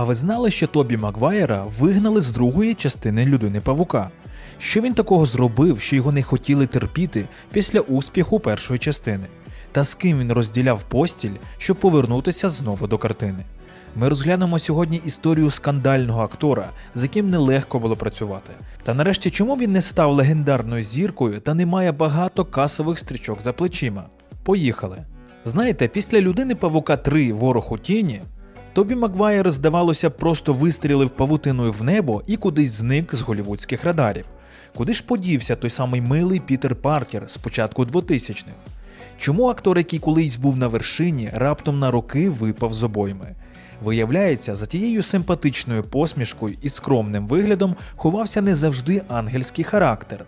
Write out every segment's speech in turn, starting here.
А ви знали, що Тобі Магвайера вигнали з другої частини людини Павука? Що він такого зробив, що його не хотіли терпіти після успіху першої частини? Та з ким він розділяв постіль, щоб повернутися знову до картини? Ми розглянемо сьогодні історію скандального актора, з яким нелегко було працювати. Та нарешті, чому він не став легендарною зіркою та не має багато касових стрічок за плечима? Поїхали. Знаєте, після людини Павука 3 Ворог у тіні Тобі Маквайер, здавалося, просто вистрілив павутиною в небо і кудись зник з голівудських радарів. Куди ж подівся той самий милий Пітер Паркер з початку 2000-х? Чому актор, який колись був на вершині, раптом на роки випав з обойми? Виявляється, за тією симпатичною посмішкою і скромним виглядом ховався не завжди ангельський характер.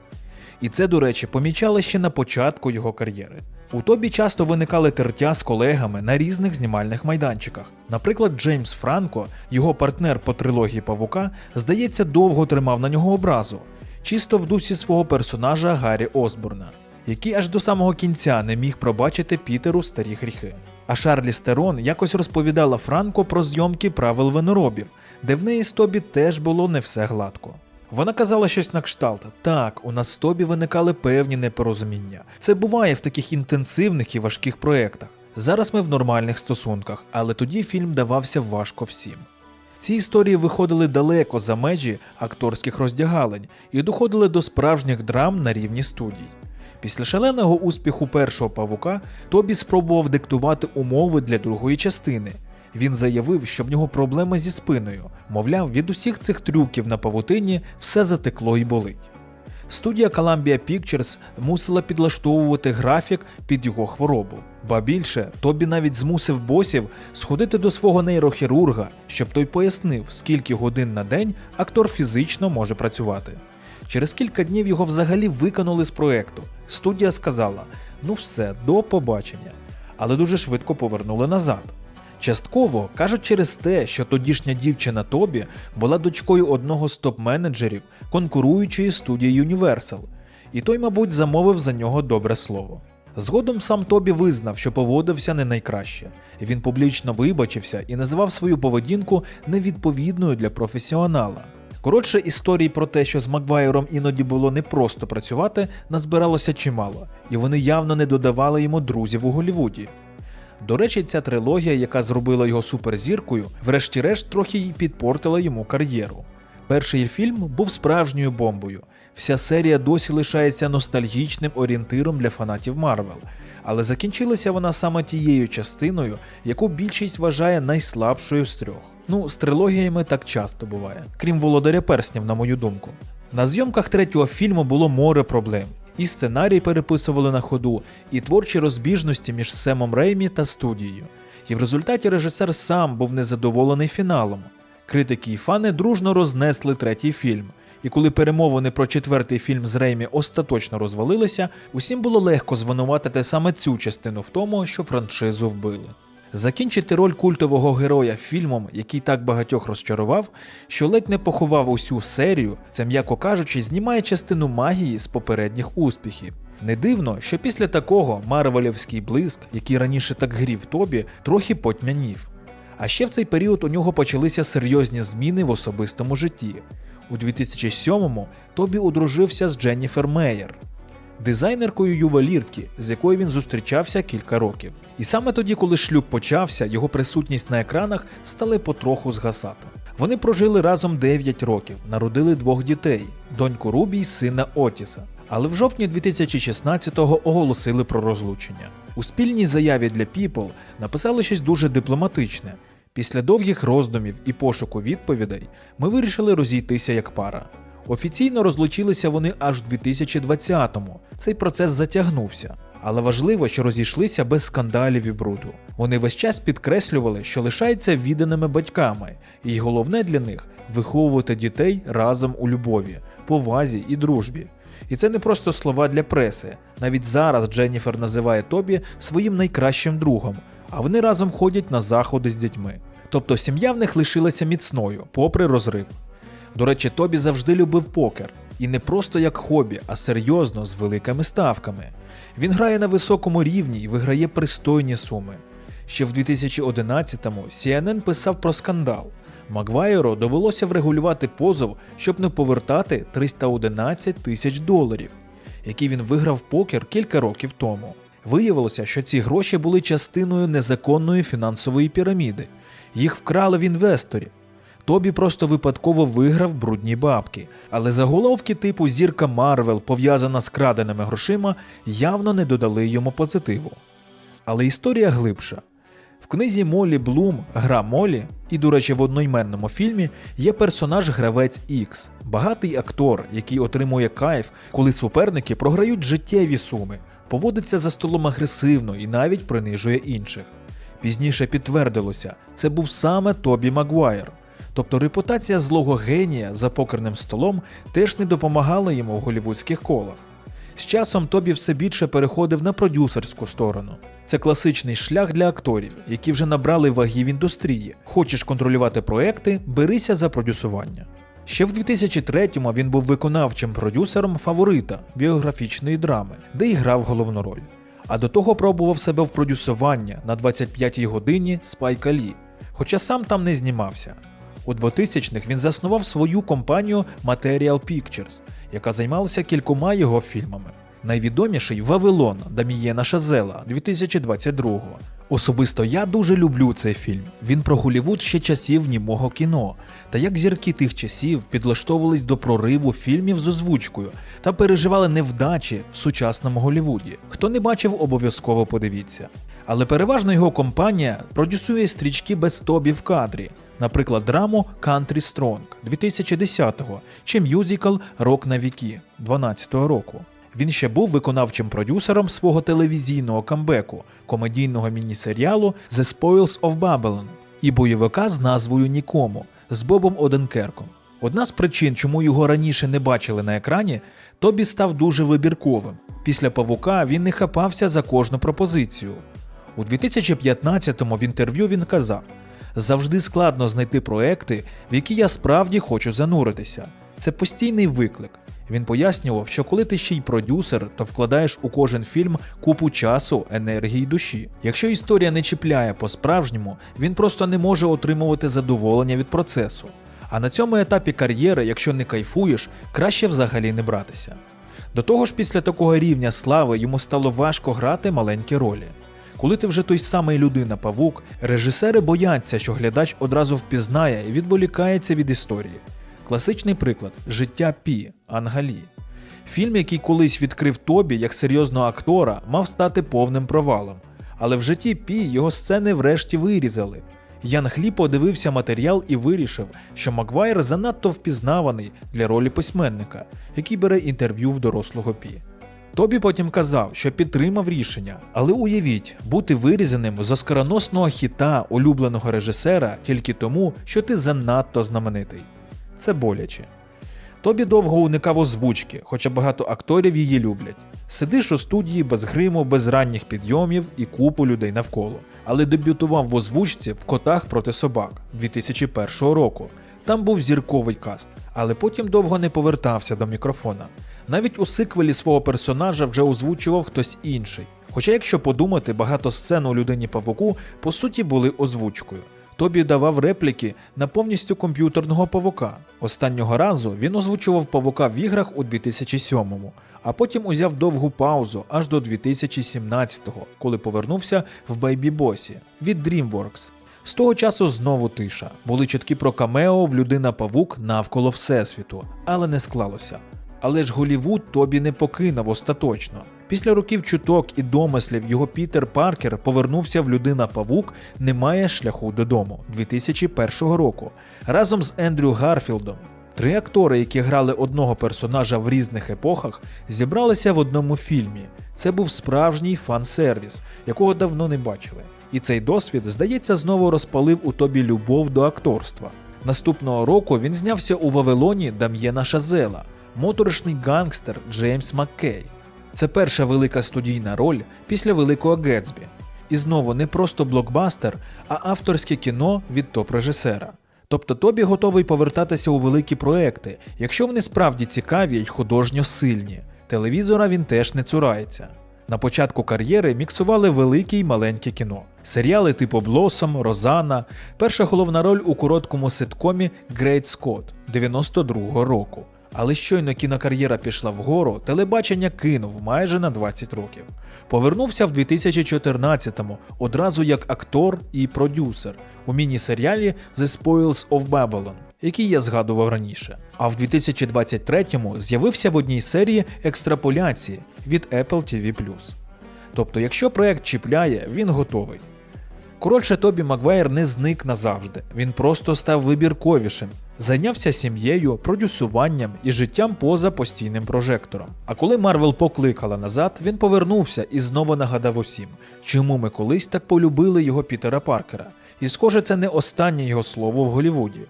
І це, до речі, помічали ще на початку його кар'єри. У Тобі часто виникали тертя з колегами на різних знімальних майданчиках. Наприклад, Джеймс Франко, його партнер по трилогії Павука, здається, довго тримав на нього образу, чисто в дусі свого персонажа Гаррі Осборна, який аж до самого кінця не міг пробачити Пітеру старі гріхи. А Шарлі Стерон якось розповідала Франко про зйомки правил виноробів, де в неї з Тобі теж було не все гладко. Вона казала щось на кшталт. Так, у нас з Тобі виникали певні непорозуміння. Це буває в таких інтенсивних і важких проєктах. Зараз ми в нормальних стосунках, але тоді фільм давався важко всім. Ці історії виходили далеко за межі акторських роздягалень і доходили до справжніх драм на рівні студій. Після шаленого успіху першого павука Тобі спробував диктувати умови для другої частини. Він заявив, що в нього проблеми зі спиною. Мовляв, від усіх цих трюків на павутині все затекло і болить. Студія Columbia Pictures мусила підлаштовувати графік під його хворобу. Ба більше, Тобі навіть змусив босів сходити до свого нейрохірурга, щоб той пояснив, скільки годин на день актор фізично може працювати. Через кілька днів його взагалі викинули з проекту. Студія сказала: ну все, до побачення. Але дуже швидко повернули назад. Частково кажуть через те, що тодішня дівчина Тобі була дочкою одного з топ-менеджерів конкуруючої студії Universal, і той, мабуть, замовив за нього добре слово. Згодом сам Тобі визнав, що поводився не найкраще. Він публічно вибачився і називав свою поведінку невідповідною для професіонала. Коротше, історій про те, що з Маквайером іноді було непросто працювати, назбиралося чимало, і вони явно не додавали йому друзів у Голлівуді. До речі, ця трилогія, яка зробила його суперзіркою, врешті-решт трохи й підпортила йому кар'єру. Перший фільм був справжньою бомбою. Вся серія досі лишається ностальгічним орієнтиром для фанатів Марвел, але закінчилася вона саме тією частиною, яку більшість вважає найслабшою з трьох. Ну, з трилогіями так часто буває, крім володаря перснів, на мою думку. На зйомках третього фільму було море проблем. І сценарій переписували на ходу, і творчі розбіжності між Семом Реймі та студією. І в результаті режисер сам був незадоволений фіналом. Критики і фани дружно рознесли третій фільм. І коли перемовини про четвертий фільм з Реймі остаточно розвалилися, усім було легко звинуватити саме цю частину в тому, що франшизу вбили. Закінчити роль культового героя фільмом, який так багатьох розчарував, що ледь не поховав усю серію, це м'яко кажучи, знімає частину магії з попередніх успіхів. Не дивно, що після такого марвелівський блиск, який раніше так грів Тобі, трохи потьмянів. А ще в цей період у нього почалися серйозні зміни в особистому житті. У 2007-му Тобі одружився з Дженніфер Мейер, дизайнеркою ювелірки, з якою він зустрічався кілька років. І саме тоді, коли шлюб почався, його присутність на екранах стали потроху згасати. Вони прожили разом 9 років, народили двох дітей доньку Рубі й сина Отіса. Але в жовтні 2016-го оголосили про розлучення. У спільній заяві для People написали щось дуже дипломатичне. Після довгих роздумів і пошуку відповідей ми вирішили розійтися як пара. Офіційно розлучилися вони аж в 2020-му. Цей процес затягнувся. Але важливо, що розійшлися без скандалів і бруду. Вони весь час підкреслювали, що лишаються відданими батьками, і головне для них виховувати дітей разом у любові, повазі і дружбі. І це не просто слова для преси. Навіть зараз Дженніфер називає Тобі своїм найкращим другом, а вони разом ходять на заходи з дітьми. Тобто сім'я в них лишилася міцною, попри розрив. До речі, Тобі завжди любив покер. І не просто як хобі, а серйозно з великими ставками. Він грає на високому рівні і виграє пристойні суми. Ще в 2011-му CNN писав про скандал. Магвайеру довелося врегулювати позов, щоб не повертати 311 тисяч доларів, які він виграв покер кілька років тому. Виявилося, що ці гроші були частиною незаконної фінансової піраміди. Їх вкрали в інвесторів. Тобі просто випадково виграв брудні бабки, але заголовки типу зірка Марвел, пов'язана з краденими грошима, явно не додали йому позитиву. Але історія глибша. В книзі Молі Блум Гра Молі, і, до речі, в одноіменному фільмі є персонаж Гравець Ікс, багатий актор, який отримує кайф, коли суперники програють життєві суми, поводиться за столом агресивно і навіть принижує інших. Пізніше підтвердилося, це був саме Тобі Магуайр. Тобто репутація злого генія за покерним столом теж не допомагала йому в голівудських колах. З часом Тобі все більше переходив на продюсерську сторону. Це класичний шлях для акторів, які вже набрали ваги в індустрії. Хочеш контролювати проекти, берися за продюсування. Ще в 2003-му він був виконавчим продюсером фаворита біографічної драми, де і грав головну роль. А до того пробував себе в продюсування на 25-й годині Спайка Лі, хоча сам там не знімався. У 2000-х він заснував свою компанію Material Pictures, яка займалася кількома його фільмами. Найвідоміший Вавилон Дамієна Шазела 2022-го. Особисто я дуже люблю цей фільм. Він про Голівуд ще часів німого кіно, та як зірки тих часів підлаштовувались до прориву фільмів з озвучкою та переживали невдачі в сучасному Голівуді. Хто не бачив, обов'язково подивіться. Але переважно його компанія продюсує стрічки без тобі в кадрі, наприклад, драму Country Strong 2010-го чи мюзикл Рок на віки 12-го року. Він ще був виконавчим продюсером свого телевізійного камбеку, комедійного міні-серіалу The Spoils of Babylon і бойовика з назвою Нікому з Бобом Оденкерком. Одна з причин, чому його раніше не бачили на екрані, Тобі став дуже вибірковим. Після павука він не хапався за кожну пропозицію. У 2015-му в інтерв'ю він казав: завжди складно знайти проекти, в які я справді хочу зануритися. Це постійний виклик. Він пояснював, що коли ти ще й продюсер, то вкладаєш у кожен фільм купу часу, енергії душі. Якщо історія не чіпляє по-справжньому, він просто не може отримувати задоволення від процесу. А на цьому етапі кар'єри, якщо не кайфуєш, краще взагалі не братися. До того ж, після такого рівня слави йому стало важко грати маленькі ролі. Коли ти вже той самий людина-павук, режисери бояться, що глядач одразу впізнає і відволікається від історії. Класичний приклад життя Пі Ангалі. Фільм, який колись відкрив Тобі як серйозного актора, мав стати повним провалом. Але в житті Пі його сцени врешті вирізали. Ян Хлі подивився матеріал і вирішив, що Маквайр занадто впізнаваний для ролі письменника, який бере інтерв'ю в дорослого Пі. Тобі потім казав, що підтримав рішення, але уявіть, бути вирізаним з оскароносного хіта улюбленого режисера тільки тому, що ти занадто знаменитий. Це боляче. Тобі довго уникав озвучки, хоча багато акторів її люблять. Сидиш у студії без гриму, без ранніх підйомів і купу людей навколо. Але дебютував в озвучці в котах проти собак 2001 року. Там був зірковий каст, але потім довго не повертався до мікрофона. Навіть у сиквелі свого персонажа вже озвучував хтось інший. Хоча, якщо подумати, багато сцен у людині павуку по суті були озвучкою. Тобі давав репліки на повністю комп'ютерного павука. Останнього разу він озвучував павука в іграх у 2007-му, а потім узяв довгу паузу аж до 2017-го, коли повернувся в Baby Босі від DreamWorks. З того часу знову тиша. Були чутки про камео в людина павук навколо Всесвіту, але не склалося. Але ж Голівуд Тобі не покинув остаточно. Після років чуток і домислів його Пітер Паркер повернувся в Людина Павук Немає шляху додому 2001 року разом з Ендрю Гарфілдом. Три актори, які грали одного персонажа в різних епохах, зібралися в одному фільмі. Це був справжній фан-сервіс, якого давно не бачили. І цей досвід, здається, знову розпалив у тобі любов до акторства. Наступного року він знявся у Вавилоні Дам'єна Шазела, моторошний гангстер Джеймс Маккей. Це перша велика студійна роль після Великого Гетсбі. І знову не просто блокбастер, а авторське кіно від топ-режисера. Тобто Тобі готовий повертатися у великі проекти, якщо вони справді цікаві й художньо сильні. Телевізора він теж не цурається. На початку кар'єри міксували велике й маленьке кіно. Серіали типу Блосом, Розана, перша головна роль у короткому ситкомі Грейт Скотт 92-го року. Але щойно кінокар'єра пішла вгору, телебачення кинув майже на 20 років. Повернувся в 2014-му одразу як актор і продюсер у міні-серіалі The Spoils of Babylon, який я згадував раніше. А в 2023-му з'явився в одній серії екстраполяції від Apple TV+. Тобто, якщо проект чіпляє, він готовий. Коротше, Тобі Маквайр не зник назавжди. Він просто став вибірковішим, зайнявся сім'єю, продюсуванням і життям поза постійним прожектором. А коли Марвел покликала назад, він повернувся і знову нагадав усім, чому ми колись так полюбили його Пітера Паркера. І схоже, це не останнє його слово в Голлівуді.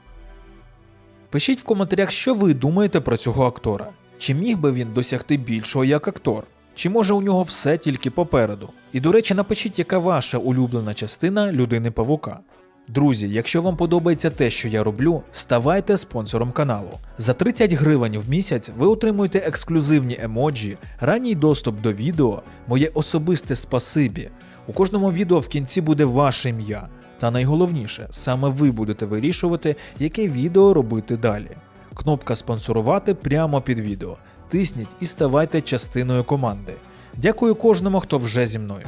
Пишіть в коментарях, що ви думаєте про цього актора. Чи міг би він досягти більшого як актор? Чи може у нього все тільки попереду? І до речі, напишіть, яка ваша улюблена частина людини Павука. Друзі, якщо вам подобається те, що я роблю, ставайте спонсором каналу. За 30 гривень в місяць ви отримуєте ексклюзивні емоджі, ранній доступ до відео, моє особисте спасибі. У кожному відео в кінці буде ваше ім'я. Та найголовніше, саме ви будете вирішувати, яке відео робити далі. Кнопка спонсорувати прямо під відео. Тисніть і ставайте частиною команди. Дякую кожному, хто вже зі мною.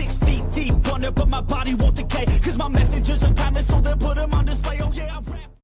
Six feet deep under, but my body won't decay. Cause my messages are timeless, so they'll put them on display. Oh yeah, I